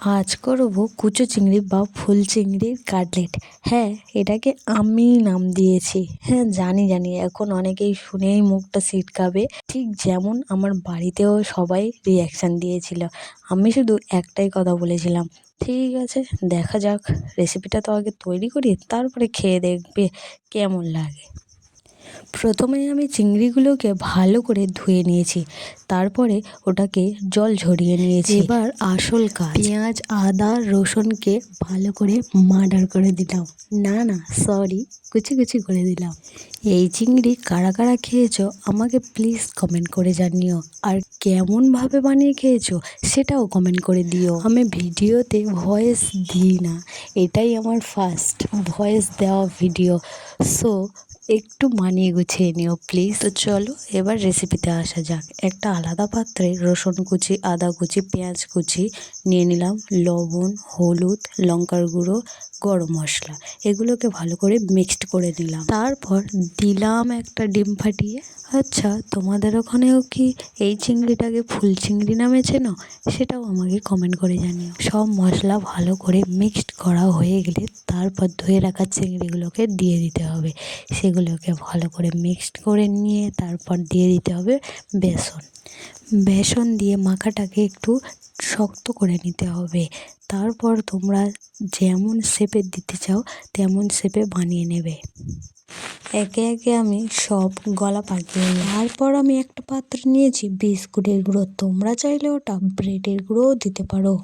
আজ করব কুচো চিংড়ি বা ফুল চিংড়ির কাটলেট। হ্যাঁ এটাকে আমি নাম দিয়েছি। হ্যাঁ জানি জানি। এখন অনেকেই শুনেই মুখটা সিটকাবে ঠিক যেমন আমার বাড়িতেও সবাই রিয়াকশান দিয়েছিল। আমি শুধু একটাই কথা বলেছিলাম। ঠিক আছে, দেখা যাক। রেসিপিটা তো আগে তৈরি করি, তারপরে খেয়ে দেখবে কেমন লাগে। প্রথমে আমি চিংড়িগুলোকে ভালো করে ধুয়ে নিয়েছি, তারপরে ওটাকে জল ঝরিয়ে নিয়েছি। এবার আসল কাজ, পেঁয়াজ, আদা, রসুনকে ভালো করে মার্ডার করে দিলাম। না না, সরি, কুচি কুচি করে দিলাম। এই চিংড়ি কারা কারা খেয়েছো আমাকে প্লিজ কমেন্ট করে জানিও। আর কেমনভাবে বানিয়ে খেয়েছো সেটাও কমেন্ট করে দিও। আমি ভিডিওতে ভয়েস দিই না, এটাই আমার ফার্স্ট ভয়েস দেওয়া ভিডিও সো একটু মানিয়ে গুছিয়ে নিও প্লিজ তো চলো, এবার রেসিপিতে আসা যাক। একটা আলাদা পাত্রে রসুন কুচি, আদা কুচি, পেঁয়াজ কুচি, নিয়ে নিলাম লবণ, হলুদ, লঙ্কার গুঁড়ো, গরম মশলা। এগুলোকে ভালো করে মিক্সড করে দিলাম তারপর দিলাম একটা ডিম ফাটিয়ে। আচ্ছা তোমাদের ওখানেও কি এই চিংড়িটাকে ফুল চিংড়ি নামে চেনো? সেটাও আমাকে কমেন্ট করে জানিও। সব মশলা ভালো করে মিক্সড করা হয়ে গেলে তারপর ধুয়ে রাখা চিংড়িগুলোকে দিয়ে দিতে হবে। সেগুলোকে ভালো করে মিক্সড করে নিয়ে তারপর দিয়ে দিতে হবে বেসন। বেসন দিয়ে মাখাটাকে একটু শক্ত করে নিতে হবে। তারপর তোমরা যেমন শেপে দিতে চাও তেমন শেপে বানিয়ে নেবে। একে একে আমি সব গলা পাকিয়ে তারপর আমি একটা পাত্র নিয়েছি বিস্কুটের গুঁড়ো। তোমরা চাইলে ওটা ব্রেডের গুঁড়োও দিতে পারো।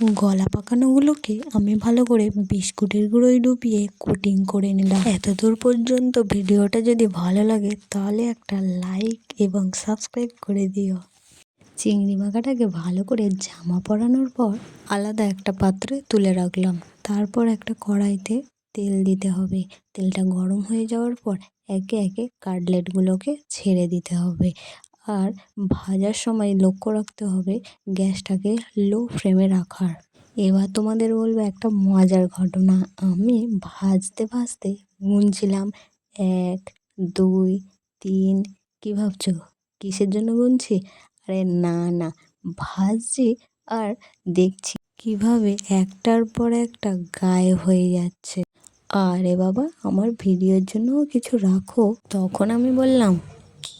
গলা পাকানোগুলোকে আমি ভালো করে বিস্কুটের গুঁড়োয় ডুবিয়ে কোটিং করে নিলাম। এতদূর পর্যন্ত ভিডিওটা যদি ভালো লাগে, তাহলে একটা লাইক এবং সাবস্ক্রাইব করে দিও। চিংড়ি মাখাটাকে ভালো করে জামা পরানোর পর আলাদা একটা পাত্রে তুলে রাখলাম। তারপর একটা কড়াইতে তেল দিতে হবে। তেলটা গরম হয়ে যাওয়ার পর একে একে কাটলেটগুলোকে ছেড়ে দিতে হবে। আর ভাজার সময় লক্ষ্য রাখতে হবে গ্যাসটাকে লো ফ্লেমে রাখার। এবার তোমাদের বলব একটা মজার ঘটনা। আমি ভাজতে ভাজতে গুনছিলাম এক, দুই, তিন, কী ভাবছ? কিসের জন্য গুনছি? আরে না না, ভাজছি আর দেখছি কীভাবে একটার পর একটা গায়ে হয়ে যাচ্ছে। আরে বাবা, আমার ভিডিওর জন্যও কিছু রাখো। তখন আমি বললাম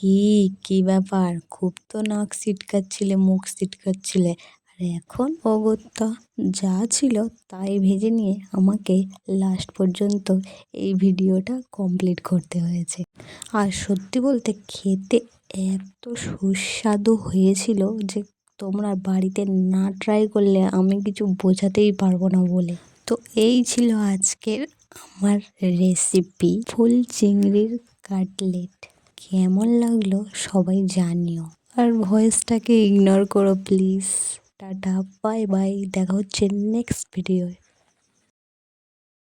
কি কি ব্যাপার? খুব তো নাক সিটকাচ্ছিলে মুখ সিটকাচ্ছিলে আর এখন অগত্যা যা ছিল তাই ভেজে নিয়ে আমাকে লাস্ট পর্যন্ত এই ভিডিওটা কমপ্লিট করতে হয়েছে। আর সত্যি বলতে খেতে এত সুস্বাদু হয়েছিল যে তোমরা বাড়িতে না ট্রাই করলে আমি কিছু বোঝাতেই পারব না বলে। তো এই ছিল আজকের আমার রেসিপি ফুল চিংড়ির কাটলেট কেমন লাগল সবাই জানিও। আর ভয়েসটাকে ইগনোর করো প্লিজ টাটা বাই বাই দেখা হচ্ছে নেক্সট ভিডিওয়